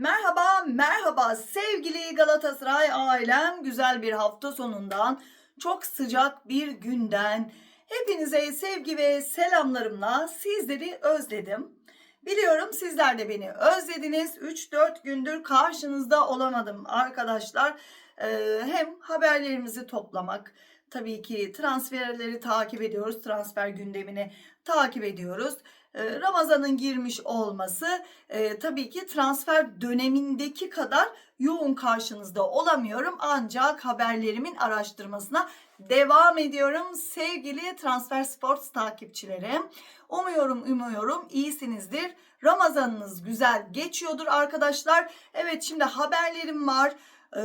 Merhaba, merhaba sevgili Galatasaray ailem. Güzel bir hafta sonundan, çok sıcak bir günden hepinize sevgi ve selamlarımla sizleri özledim. Biliyorum sizler de beni özlediniz. 3-4 gündür karşınızda olamadım arkadaşlar. Ee, hem haberlerimizi toplamak, tabii ki transferleri takip ediyoruz. Transfer gündemini takip ediyoruz. Ramazan'ın girmiş olması e, tabii ki transfer dönemindeki kadar yoğun karşınızda olamıyorum. Ancak haberlerimin araştırmasına devam ediyorum sevgili Transfer Sports takipçilerim. Umuyorum umuyorum iyisinizdir. Ramazanınız güzel geçiyordur arkadaşlar. Evet şimdi haberlerim var. Ee,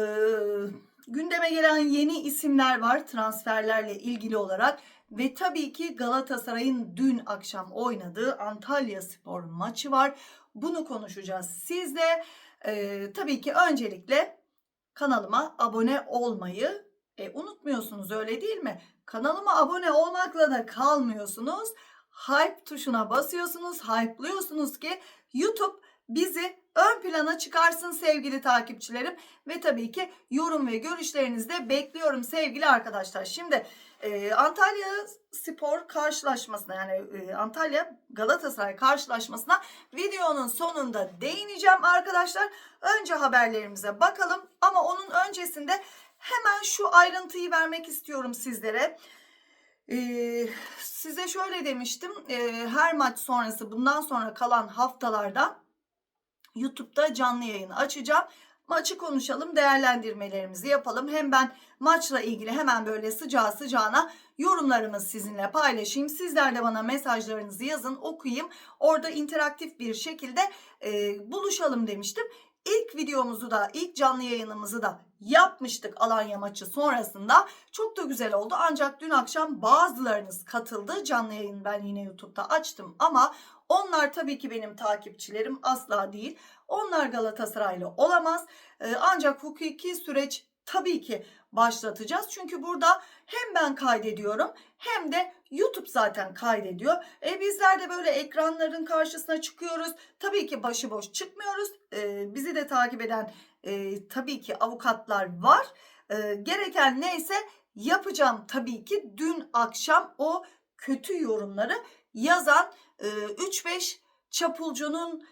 gündeme gelen yeni isimler var transferlerle ilgili olarak. Ve tabii ki Galatasaray'ın dün akşam oynadığı Antalya Spor maçı var. Bunu konuşacağız sizle. Ee, tabii ki öncelikle kanalıma abone olmayı e, unutmuyorsunuz öyle değil mi? Kanalıma abone olmakla da kalmıyorsunuz. Hype tuşuna basıyorsunuz, hype'lıyorsunuz ki YouTube bizi ön plana çıkarsın sevgili takipçilerim. Ve tabii ki yorum ve görüşlerinizi de bekliyorum sevgili arkadaşlar. Şimdi e, Antalya Spor karşılaşmasına yani e, Antalya Galatasaray karşılaşmasına videonun sonunda değineceğim arkadaşlar. Önce haberlerimize bakalım ama onun öncesinde hemen şu ayrıntıyı vermek istiyorum sizlere. Ee, size şöyle demiştim e, her maç sonrası bundan sonra kalan haftalarda YouTube'da canlı yayın açacağım. Maçı konuşalım, değerlendirmelerimizi yapalım. Hem ben maçla ilgili hemen böyle sıcağı sıcağına yorumlarımı sizinle paylaşayım. Sizler de bana mesajlarınızı yazın, okuyayım. Orada interaktif bir şekilde e, buluşalım demiştim. İlk videomuzu da, ilk canlı yayınımızı da yapmıştık Alanya maçı sonrasında. Çok da güzel oldu. Ancak dün akşam bazılarınız katıldı. Canlı yayın ben yine YouTube'da açtım ama onlar tabii ki benim takipçilerim asla değil. Onlar Galatasaraylı olamaz. Ee, ancak hukuki süreç tabii ki başlatacağız. Çünkü burada hem ben kaydediyorum hem de YouTube zaten kaydediyor. E bizler de böyle ekranların karşısına çıkıyoruz. Tabii ki başıboş çıkmıyoruz. E, bizi de takip eden e, tabii ki avukatlar var. E, gereken neyse yapacağım tabii ki dün akşam o kötü yorumları yazan 3-5 çapulcunun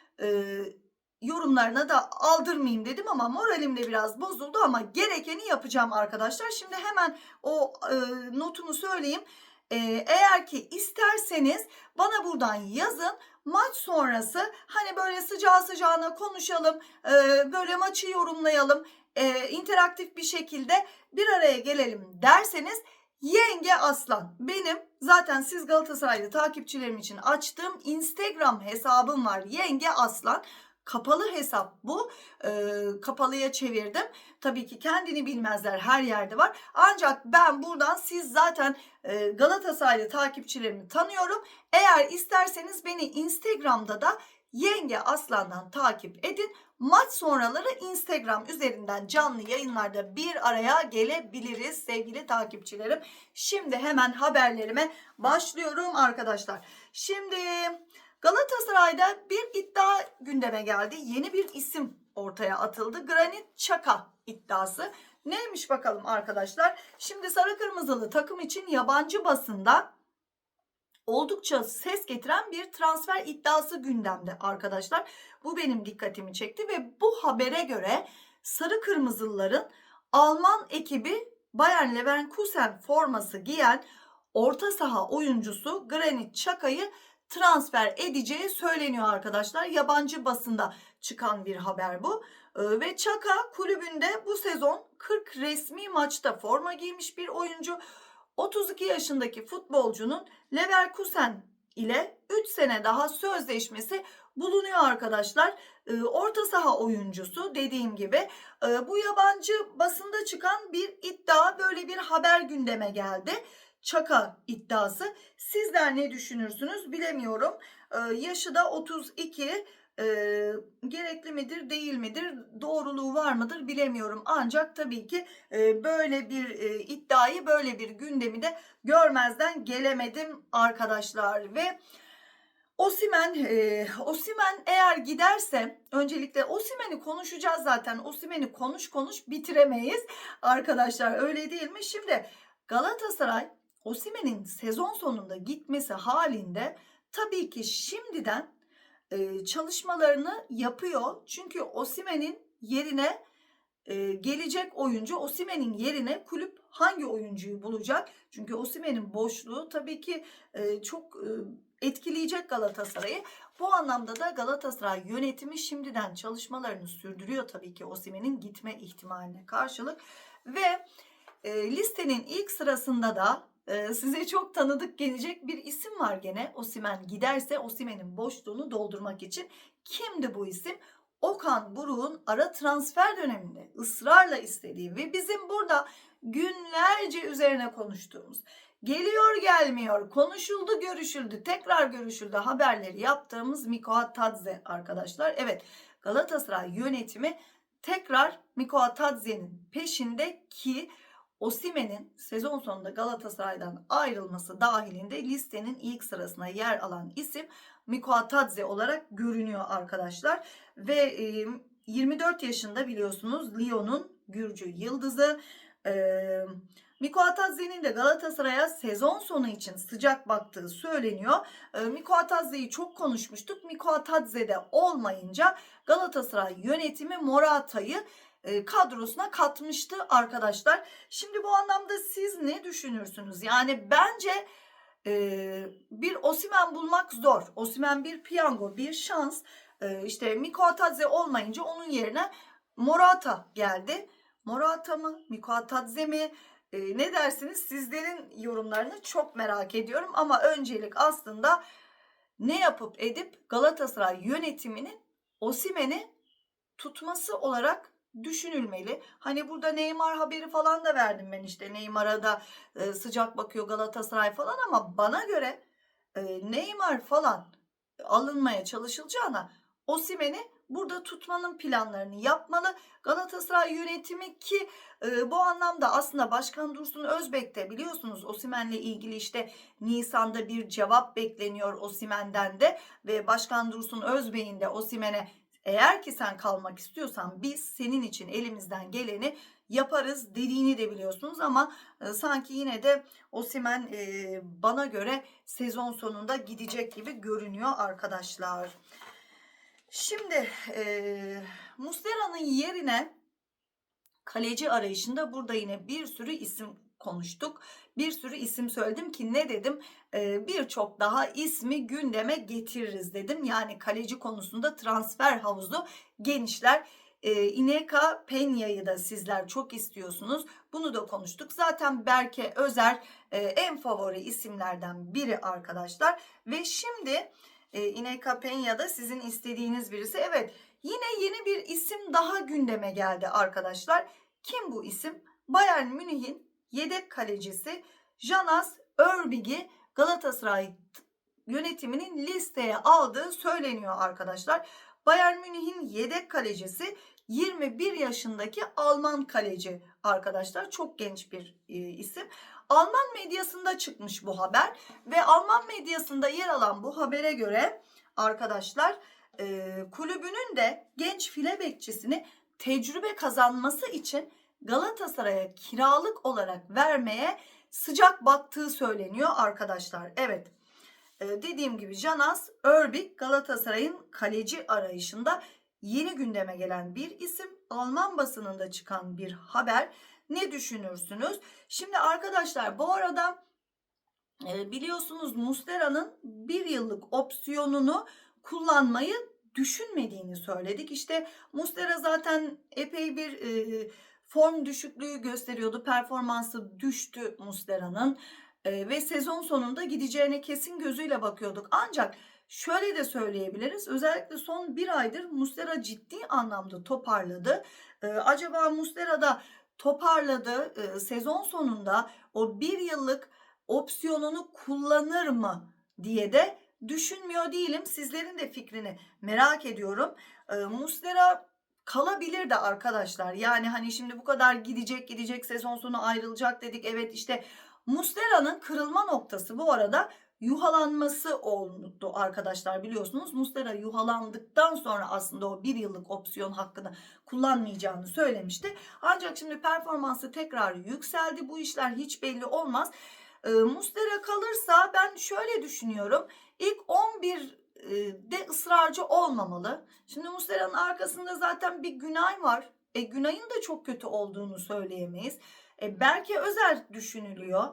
yorumlarına da aldırmayayım dedim ama moralim de biraz bozuldu ama gerekeni yapacağım arkadaşlar. Şimdi hemen o e, notumu söyleyeyim. E, eğer ki isterseniz bana buradan yazın. Maç sonrası hani böyle sıcağı sıcağına konuşalım, e, böyle maçı yorumlayalım, e, interaktif bir şekilde bir araya gelelim derseniz Yenge Aslan benim zaten siz Galatasaraylı takipçilerim için açtığım Instagram hesabım var. Yenge Aslan kapalı hesap bu. Ee, kapalıya çevirdim. Tabii ki kendini bilmezler her yerde var. Ancak ben buradan siz zaten e, Galatasaraylı takipçilerimi tanıyorum. Eğer isterseniz beni Instagram'da da Yenge Aslan'dan takip edin. Maç sonraları Instagram üzerinden canlı yayınlarda bir araya gelebiliriz sevgili takipçilerim. Şimdi hemen haberlerime başlıyorum arkadaşlar. Şimdi Galatasaray'da bir iddia gündeme geldi. Yeni bir isim ortaya atıldı. Granit Çaka iddiası. Neymiş bakalım arkadaşlar? Şimdi sarı kırmızılı takım için yabancı basında oldukça ses getiren bir transfer iddiası gündemde arkadaşlar. Bu benim dikkatimi çekti ve bu habere göre sarı kırmızılıların Alman ekibi Bayern Leverkusen forması giyen orta saha oyuncusu Granit Xhaka'yı transfer edeceği söyleniyor arkadaşlar. Yabancı basında çıkan bir haber bu. Ee, ve Çaka kulübünde bu sezon 40 resmi maçta forma giymiş bir oyuncu. 32 yaşındaki futbolcunun Leverkusen ile 3 sene daha sözleşmesi bulunuyor arkadaşlar. Ee, orta saha oyuncusu dediğim gibi e, bu yabancı basında çıkan bir iddia böyle bir haber gündeme geldi. Çaka iddiası. Sizler ne düşünürsünüz bilemiyorum. Ee, yaşı da 32 e, gerekli midir değil midir doğruluğu var mıdır bilemiyorum ancak tabii ki e, böyle bir e, iddiayı böyle bir gündemi de görmezden gelemedim arkadaşlar ve Osimen, e, Osimen eğer giderse öncelikle Osimen'i konuşacağız zaten. Osimen'i konuş konuş bitiremeyiz arkadaşlar öyle değil mi? Şimdi Galatasaray Osimen'in sezon sonunda gitmesi halinde tabii ki şimdiden e, çalışmalarını yapıyor. Çünkü Osimen'in yerine e, gelecek oyuncu Osimen'in yerine kulüp hangi oyuncuyu bulacak? Çünkü Osimen'in boşluğu tabii ki e, çok e, etkileyecek Galatasaray'ı. Bu anlamda da Galatasaray yönetimi şimdiden çalışmalarını sürdürüyor tabii ki Osimen'in gitme ihtimaline karşılık ve e, listenin ilk sırasında da size çok tanıdık gelecek bir isim var gene. Osimen giderse Osimen'in boşluğunu doldurmak için. Kimdi bu isim? Okan Buruk'un ara transfer döneminde ısrarla istediği ve bizim burada günlerce üzerine konuştuğumuz geliyor gelmiyor konuşuldu görüşüldü tekrar görüşüldü haberleri yaptığımız Miko Tadze arkadaşlar. Evet Galatasaray yönetimi tekrar Miko Tadze'nin peşinde ki Osimen'in sezon sonunda Galatasaray'dan ayrılması dahilinde listenin ilk sırasına yer alan isim Miko Tadze olarak görünüyor arkadaşlar. Ve e, 24 yaşında biliyorsunuz Lyon'un Gürcü yıldızı. E, Atadze'nin de Galatasaray'a sezon sonu için sıcak baktığı söyleniyor. E, Atadze'yi çok konuşmuştuk. Miko Atadze de olmayınca Galatasaray yönetimi Morata'yı kadrosuna katmıştı arkadaşlar. Şimdi bu anlamda siz ne düşünürsünüz? Yani bence e, bir Osimen bulmak zor. Osimen bir piyango, bir şans. E, işte olmayınca onun yerine Morata geldi. Morata mı? Miko Atadze mi? E, ne dersiniz? Sizlerin yorumlarını çok merak ediyorum. Ama öncelik aslında ne yapıp edip Galatasaray yönetiminin Osimen'i tutması olarak düşünülmeli. Hani burada Neymar haberi falan da verdim ben işte Neymar'a da e, sıcak bakıyor Galatasaray falan ama bana göre e, Neymar falan alınmaya çalışılacağına Osimen'i burada tutmanın planlarını yapmalı. Galatasaray yönetimi ki e, bu anlamda aslında Başkan Dursun Özbek de biliyorsunuz Osimen'le ilgili işte Nisan'da bir cevap bekleniyor Osimen'den de ve Başkan Dursun Özbek'in de Osimen'e eğer ki sen kalmak istiyorsan biz senin için elimizden geleni yaparız dediğini de biliyorsunuz ama e, sanki yine de Osimen e, bana göre sezon sonunda gidecek gibi görünüyor arkadaşlar. Şimdi e, Muslera'nın yerine kaleci arayışında burada yine bir sürü isim konuştuk. Bir sürü isim söyledim ki ne dedim? Ee, Birçok daha ismi gündeme getiririz dedim. Yani kaleci konusunda transfer havuzu genişler. Ee, Ineka Peña'yı da sizler çok istiyorsunuz. Bunu da konuştuk. Zaten Berke Özer en favori isimlerden biri arkadaşlar. Ve şimdi e, Ineka Peña da sizin istediğiniz birisi. Evet yine yeni bir isim daha gündeme geldi arkadaşlar. Kim bu isim? Bayern Münih'in yedek kalecisi Janas Örbig'i Galatasaray yönetiminin listeye aldığı söyleniyor arkadaşlar. Bayern Münih'in yedek kalecisi 21 yaşındaki Alman kaleci arkadaşlar. Çok genç bir e, isim. Alman medyasında çıkmış bu haber ve Alman medyasında yer alan bu habere göre arkadaşlar e, kulübünün de genç file bekçisini tecrübe kazanması için Galatasaray'a kiralık olarak vermeye sıcak baktığı söyleniyor arkadaşlar. Evet ee, dediğim gibi Janas Örbik Galatasaray'ın kaleci arayışında yeni gündeme gelen bir isim. Alman basınında çıkan bir haber. Ne düşünürsünüz? Şimdi arkadaşlar bu arada e, biliyorsunuz Mustera'nın bir yıllık opsiyonunu kullanmayı düşünmediğini söyledik. İşte Mustera zaten epey bir e, form düşüklüğü gösteriyordu. Performansı düştü Mustera'nın e, ve sezon sonunda gideceğine kesin gözüyle bakıyorduk. Ancak şöyle de söyleyebiliriz. Özellikle son bir aydır Mustera ciddi anlamda toparladı. E, acaba Mustera da toparladı e, sezon sonunda o bir yıllık opsiyonunu kullanır mı diye de düşünmüyor değilim. Sizlerin de fikrini merak ediyorum. E, Muslera kalabilir de arkadaşlar. Yani hani şimdi bu kadar gidecek gidecek sezon sonu ayrılacak dedik. Evet işte Muslera'nın kırılma noktası bu arada yuhalanması oldu arkadaşlar biliyorsunuz. Muslera yuhalandıktan sonra aslında o bir yıllık opsiyon hakkını kullanmayacağını söylemişti. Ancak şimdi performansı tekrar yükseldi. Bu işler hiç belli olmaz. E, Muslera kalırsa ben şöyle düşünüyorum. İlk 11 e, de ısrarcı olmamalı. Şimdi Muslera'nın arkasında zaten bir Günay var. E, Günay'ın da çok kötü olduğunu söyleyemeyiz. E, belki Özer düşünülüyor.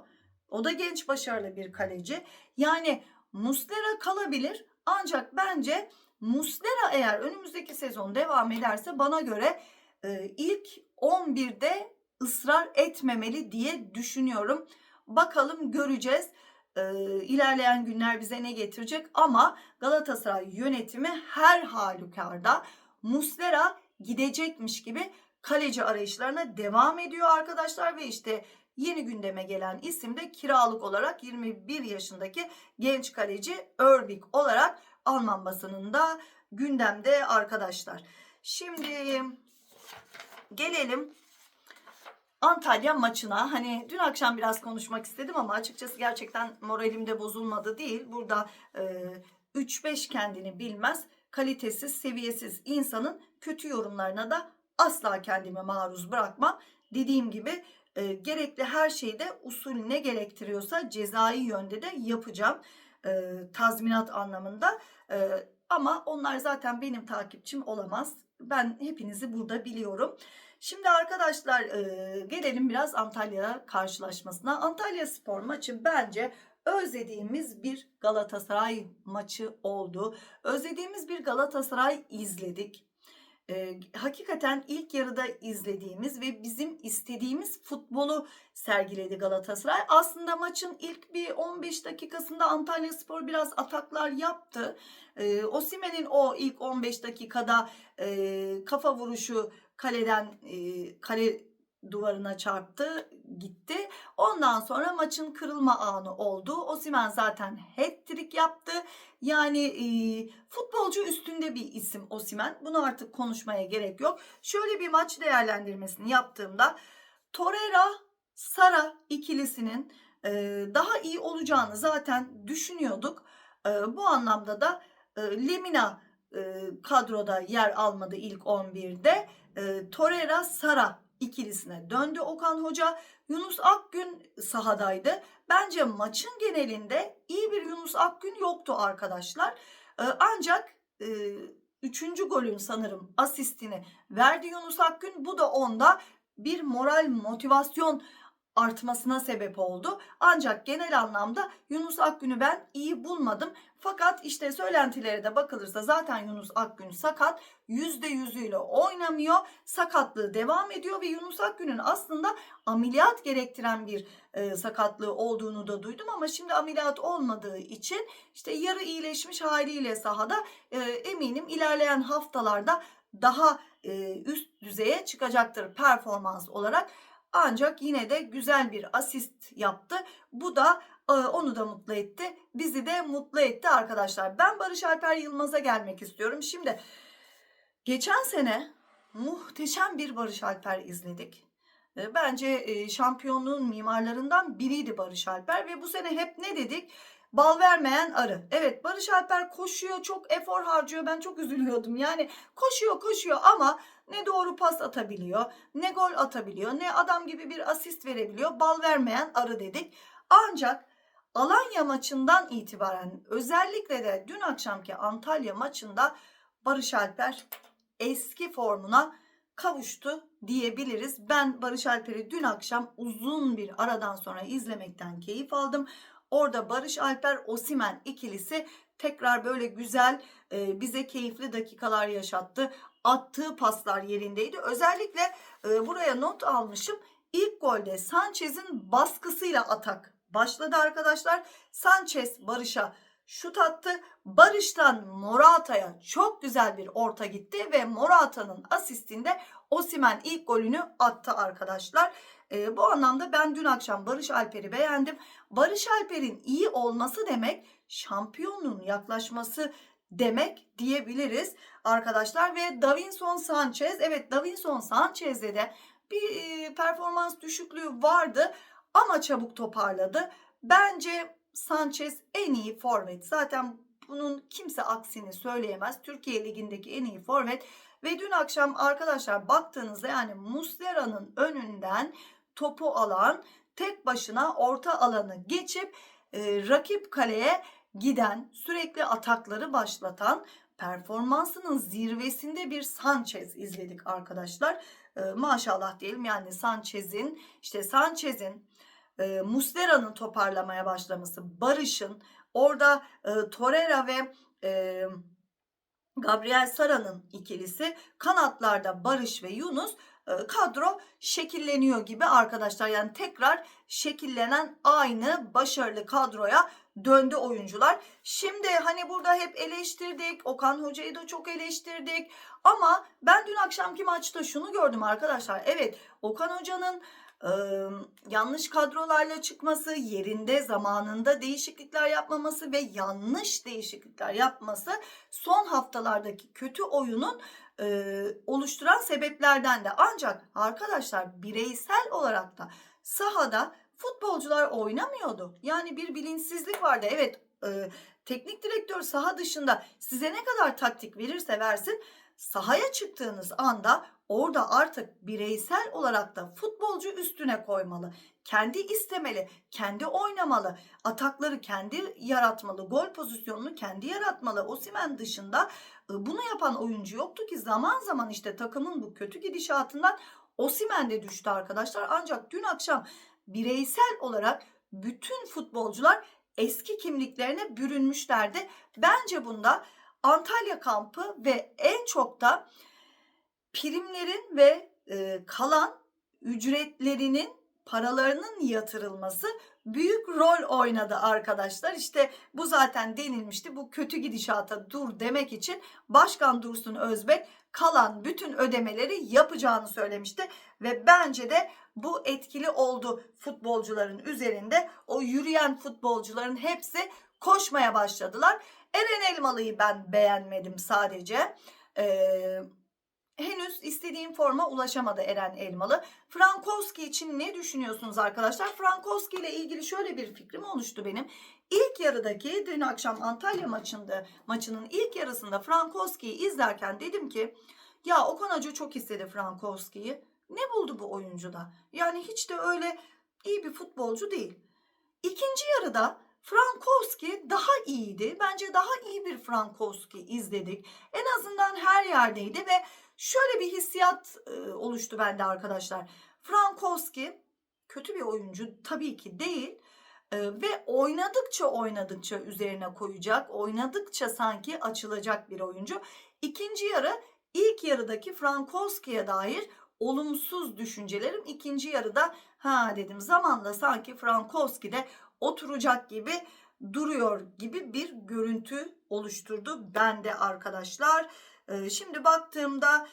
O da genç başarılı bir kaleci. Yani Muslera kalabilir. Ancak bence Muslera eğer önümüzdeki sezon devam ederse bana göre e, ilk 11'de ısrar etmemeli diye düşünüyorum. Bakalım göreceğiz. E, ilerleyen günler bize ne getirecek ama Galatasaray yönetimi her halükarda Muslera gidecekmiş gibi kaleci arayışlarına devam ediyor arkadaşlar ve işte yeni gündeme gelen isim de kiralık olarak 21 yaşındaki genç kaleci Örbik olarak Alman basınında gündemde arkadaşlar. Şimdi gelelim Antalya maçına. Hani dün akşam biraz konuşmak istedim ama açıkçası gerçekten moralim de bozulmadı değil. Burada e, 3-5 kendini bilmez, kalitesiz, seviyesiz insanın kötü yorumlarına da asla kendimi maruz bırakmam. Dediğim gibi e, gerekli her şeyi de usul ne gerektiriyorsa cezai yönde de yapacağım. E, tazminat anlamında. E, ama onlar zaten benim takipçim olamaz. Ben hepinizi burada biliyorum. Şimdi arkadaşlar e, gelelim biraz Antalya karşılaşmasına. Antalya spor maçı bence özlediğimiz bir Galatasaray maçı oldu. Özlediğimiz bir Galatasaray izledik. E, hakikaten ilk yarıda izlediğimiz ve bizim istediğimiz futbolu sergiledi Galatasaray. Aslında maçın ilk bir 15 dakikasında Antalya Spor biraz ataklar yaptı. E, Osimen'in o ilk 15 dakikada e, kafa vuruşu kaleden e, kale duvarına çarptı gitti. Ondan sonra maçın kırılma anı oldu. Osimen zaten hat-trick yaptı. Yani e, futbolcu üstünde bir isim Osimen. Bunu artık konuşmaya gerek yok. Şöyle bir maç değerlendirmesini yaptığımda Torreira Sara ikilisinin e, daha iyi olacağını zaten düşünüyorduk. E, bu anlamda da e, Lemina e, kadroda yer almadı ilk 11'de. E, Torreira Sara ikilisine döndü Okan Hoca. Yunus Akgün sahadaydı. Bence maçın genelinde iyi bir Yunus Akgün yoktu arkadaşlar. Ee, ancak e, üçüncü golün sanırım asistini verdi Yunus Akgün. Bu da onda bir moral motivasyon artmasına sebep oldu. Ancak genel anlamda Yunus Akgün'ü ben iyi bulmadım. Fakat işte söylentilere de bakılırsa zaten Yunus Akgün sakat. %100'üyle oynamıyor. Sakatlığı devam ediyor ve Yunus Akgün'ün aslında ameliyat gerektiren bir e, sakatlığı olduğunu da duydum ama şimdi ameliyat olmadığı için işte yarı iyileşmiş haliyle sahada e, eminim ilerleyen haftalarda daha e, üst düzeye çıkacaktır performans olarak. Ancak yine de güzel bir asist yaptı. Bu da e, onu da mutlu etti. Bizi de mutlu etti arkadaşlar. Ben Barış Alper Yılmaz'a gelmek istiyorum. Şimdi geçen sene muhteşem bir Barış Alper izledik. E, bence e, şampiyonluğun mimarlarından biriydi Barış Alper ve bu sene hep ne dedik? Bal vermeyen arı. Evet Barış Alper koşuyor çok efor harcıyor ben çok üzülüyordum. Yani koşuyor koşuyor ama ne doğru pas atabiliyor ne gol atabiliyor ne adam gibi bir asist verebiliyor. Bal vermeyen arı dedik. Ancak Alanya maçından itibaren özellikle de dün akşamki Antalya maçında Barış Alper eski formuna kavuştu diyebiliriz. Ben Barış Alper'i dün akşam uzun bir aradan sonra izlemekten keyif aldım. Orada Barış Alper Osimen ikilisi tekrar böyle güzel e, bize keyifli dakikalar yaşattı. Attığı paslar yerindeydi. Özellikle e, buraya not almışım. İlk golde Sanchez'in baskısıyla atak başladı arkadaşlar. Sanchez Barış'a şut attı. Barış'tan Morata'ya çok güzel bir orta gitti ve Morata'nın asistinde Osimen ilk golünü attı arkadaşlar. E, bu anlamda ben dün akşam Barış Alper'i beğendim. Barış Alper'in iyi olması demek şampiyonluğun yaklaşması demek diyebiliriz arkadaşlar. Ve Davinson Sanchez evet Davinson Sanchez'de de bir performans düşüklüğü vardı ama çabuk toparladı. Bence Sanchez en iyi forvet. Zaten bunun kimse aksini söyleyemez. Türkiye Ligi'ndeki en iyi forvet. Ve dün akşam arkadaşlar baktığınızda yani Muslera'nın önünden topu alan tek başına orta alanı geçip e, rakip kaleye giden sürekli atakları başlatan performansının zirvesinde bir Sanchez izledik arkadaşlar. E, maşallah diyelim yani Sanchez'in işte Sanchez'in e, Muslera'nın toparlamaya başlaması, Barış'ın orada e, Torreira ve e, Gabriel Sara'nın ikilisi kanatlarda Barış ve Yunus kadro şekilleniyor gibi arkadaşlar. Yani tekrar şekillenen aynı başarılı kadroya döndü oyuncular. Şimdi hani burada hep eleştirdik. Okan Hoca'yı da çok eleştirdik. Ama ben dün akşamki maçta şunu gördüm arkadaşlar. Evet Okan Hoca'nın e, yanlış kadrolarla çıkması, yerinde zamanında değişiklikler yapmaması ve yanlış değişiklikler yapması son haftalardaki kötü oyunun oluşturan sebeplerden de. Ancak arkadaşlar bireysel olarak da sahada futbolcular oynamıyordu. Yani bir bilinçsizlik vardı. Evet e, teknik direktör saha dışında size ne kadar taktik verirse versin sahaya çıktığınız anda orada artık bireysel olarak da futbolcu üstüne koymalı. Kendi istemeli, kendi oynamalı, atakları kendi yaratmalı, gol pozisyonunu kendi yaratmalı. Osimen dışında bunu yapan oyuncu yoktu ki zaman zaman işte takımın bu kötü gidişatından Osimen de düştü arkadaşlar. Ancak dün akşam bireysel olarak bütün futbolcular eski kimliklerine bürünmüşlerdi. Bence bunda Antalya kampı ve en çok da primlerin ve kalan ücretlerinin paralarının yatırılması büyük rol oynadı arkadaşlar. İşte bu zaten denilmişti. Bu kötü gidişata dur demek için Başkan Dursun Özbek kalan bütün ödemeleri yapacağını söylemişti ve bence de bu etkili oldu futbolcuların üzerinde. O yürüyen futbolcuların hepsi koşmaya başladılar. Eren Elmalı'yı ben beğenmedim sadece. Ee, henüz istediğim forma ulaşamadı Eren Elmalı. Frankowski için ne düşünüyorsunuz arkadaşlar? Frankowski ile ilgili şöyle bir fikrim oluştu benim. İlk yarıdaki dün akşam Antalya maçında maçının ilk yarısında Frankowski'yi izlerken dedim ki ya Okan Hoca çok istedi Frankowski'yi. Ne buldu bu oyuncuda? Yani hiç de öyle iyi bir futbolcu değil. İkinci yarıda Frankowski daha iyiydi. Bence daha iyi bir Frankowski izledik. En azından her yerdeydi ve şöyle bir hissiyat oluştu bende arkadaşlar. Frankowski kötü bir oyuncu tabii ki değil. Ve oynadıkça oynadıkça üzerine koyacak, oynadıkça sanki açılacak bir oyuncu. İkinci yarı ilk yarıdaki Frankowski'ye dair olumsuz düşüncelerim ikinci yarıda ha dedim zamanla sanki Frankowski de oturacak gibi duruyor gibi bir görüntü oluşturdu bende arkadaşlar. Ee, şimdi baktığımda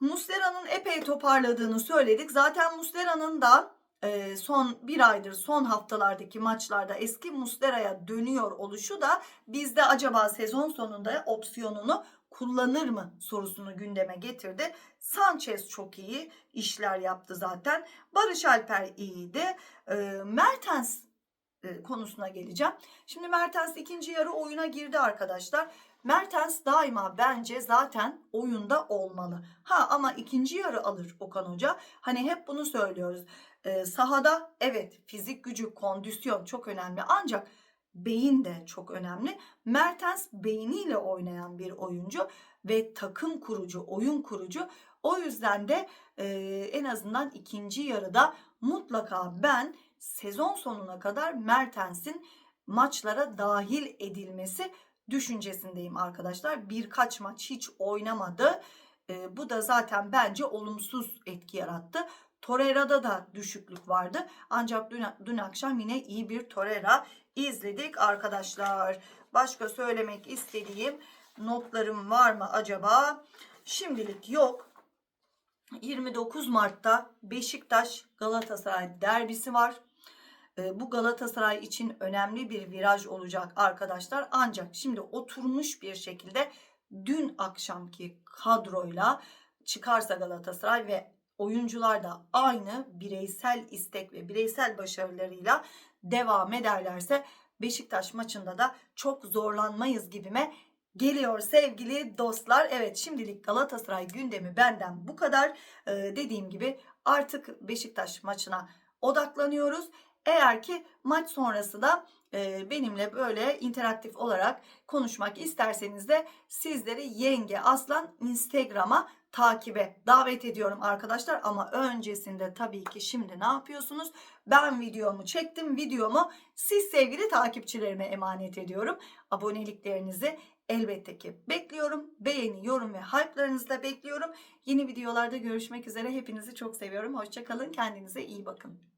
Muslera'nın epey toparladığını söyledik. Zaten Muslera'nın da e, son bir aydır son haftalardaki maçlarda eski Muslera'ya dönüyor oluşu da bizde acaba sezon sonunda opsiyonunu kullanır mı sorusunu gündeme getirdi. Sanchez çok iyi işler yaptı zaten. Barış Alper iyiydi. E, Mertens konusuna geleceğim. Şimdi Mertens ikinci yarı oyuna girdi arkadaşlar. Mertens daima bence zaten oyunda olmalı. Ha ama ikinci yarı alır Okan Hoca. Hani hep bunu söylüyoruz. Ee, sahada evet fizik gücü, kondisyon çok önemli ancak beyin de çok önemli. Mertens beyniyle oynayan bir oyuncu ve takım kurucu, oyun kurucu. O yüzden de e, en azından ikinci yarıda mutlaka ben sezon sonuna kadar Mertens'in maçlara dahil edilmesi düşüncesindeyim arkadaşlar. Birkaç maç hiç oynamadı. E, bu da zaten bence olumsuz etki yarattı. Torreira'da da düşüklük vardı. Ancak dün, dün akşam yine iyi bir Torreira izledik arkadaşlar. Başka söylemek istediğim notlarım var mı acaba? Şimdilik yok. 29 Mart'ta Beşiktaş Galatasaray derbisi var. Bu Galatasaray için önemli bir viraj olacak arkadaşlar. Ancak şimdi oturmuş bir şekilde dün akşamki kadroyla çıkarsa Galatasaray ve oyuncular da aynı bireysel istek ve bireysel başarılarıyla devam ederlerse Beşiktaş maçında da çok zorlanmayız gibime geliyor sevgili dostlar. Evet şimdilik Galatasaray gündemi benden bu kadar. Ee, dediğim gibi artık Beşiktaş maçına odaklanıyoruz. Eğer ki maç sonrası da e, benimle böyle interaktif olarak konuşmak isterseniz de sizleri Yenge Aslan Instagram'a takibe davet ediyorum arkadaşlar. Ama öncesinde tabii ki şimdi ne yapıyorsunuz? Ben videomu çektim. Videomu siz sevgili takipçilerime emanet ediyorum. Aboneliklerinizi elbette ki bekliyorum. Beğeni, yorum ve hype'larınızı da bekliyorum. Yeni videolarda görüşmek üzere. Hepinizi çok seviyorum. Hoşçakalın. Kendinize iyi bakın.